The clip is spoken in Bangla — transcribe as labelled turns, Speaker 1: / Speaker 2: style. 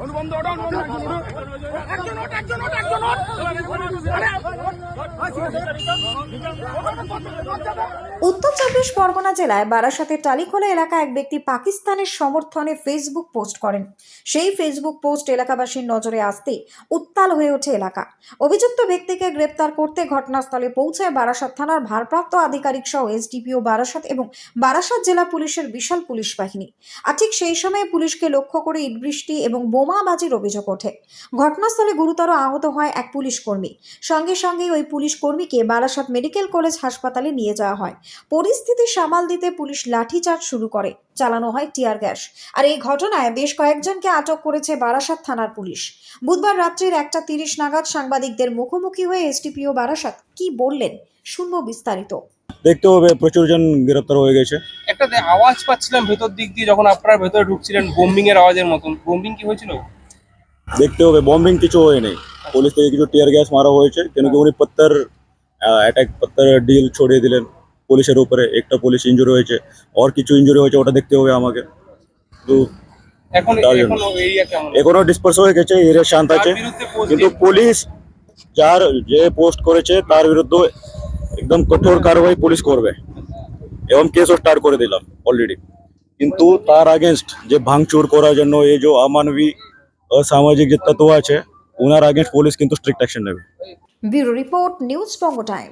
Speaker 1: অনুবন্ধ ওটা অনুবন্ধ একজন ওঠ একজন ওঠ একজন ওঠ একজন ওঠ
Speaker 2: উত্তর চব্বিশ পরগনা জেলায় বারাসাতের টালিখোলা এলাকা এক ব্যক্তি পাকিস্তানের সমর্থনে ফেসবুক পোস্ট করেন। সেই ফেসবুক পোস্ট এলাকাবাসীর নজরে আসতে উত্তাল হয়ে ওঠে এলাকা। অভিযুক্ত ব্যক্তিকে গ্রেপ্তার করতে ঘটনাস্থলে পৌঁছায় বারাসাত থানার ভারপ্রাপ্ত আধিকারিক সহ এসডিপিও বারাসাত এবং বারাসাত জেলা পুলিশের বিশাল পুলিশ বাহিনী। আর ঠিক সেই সময়ে পুলিশকে লক্ষ্য করে ইটবৃষ্টি এবং বোমাবাজির অভিযোগ ওঠে। ঘটনাস্থলে গুরুতর আহত হয় এক পুলিশ কর্মী। সঙ্গে সঙ্গে ওই পুলিশ কর্মীকে বারাসাত মেডিকেল কলেজ হাসপাতালে নিয়ে যাওয়া হয়। পরিস্থিতি সামাল দিতে পুলিশ লাঠিচার্জ শুরু করে। চালানো হয় টিয়ার গ্যাস। আর এই ঘটনায় বেশ কয়েকজনকে আটক করেছে বারাসাত থানার পুলিশ। বুধবার রাত্রির একটা তিরিশ নাগাদ সাংবাদিকদের মুখোমুখি হয়ে এসটিপিও বারাসাত কি বললেন শুনব বিস্তারিত।
Speaker 3: দেখতে হবে প্রচুর জন গ্রেপ্তার হয়ে গেছে।
Speaker 4: একটা দে- আওয়াজ পাচ্ছিলাম ভেতর দিক দিয়ে যখন আপনারা ভেতরে ঢুকছিলেন বোম্বিং এর আওয়াজের মতন। বোম্বিং কি হয়েছিল?
Speaker 3: দেখতে হবে বম্বিং কিছু হয় নাই। পুলিশ থেকে কিছু টিয়ার গ্যাস মারা হয়েছে। কেন কি উনি পত্তর অ্যাটাক পত্তর ডিল ছড়িয়ে দিলেন। পুলিশের উপরে একটা পুলিশ ইঞ্জুরি হয়েছে আর কিছু ইঞ্জুরি হয়েছে ওটা দেখতে হবে আমাকে। তো
Speaker 4: এখন
Speaker 3: ডিসপার্স হয়ে গেছে এরিয়া শান্ত আছে। কিন্তু পুলিশ যার যে পোস্ট করেছে তার বিরুদ্ধে একদম কঠোর কারবাই পুলিশ করবে। এবং কেসও স্টার্ট করে দিলাম অলরেডি কিন্তু তার আগেনস্ট যে ভাঙচুর করার জন্য এই যে অমানবী অসামাজিক যে তত্ত্ব আছে ওনার আগেনস্ট পুলিশ কিন্তু স্ট্রিক্ট অ্যাকশন নেবে।
Speaker 2: Bureau report news pong time.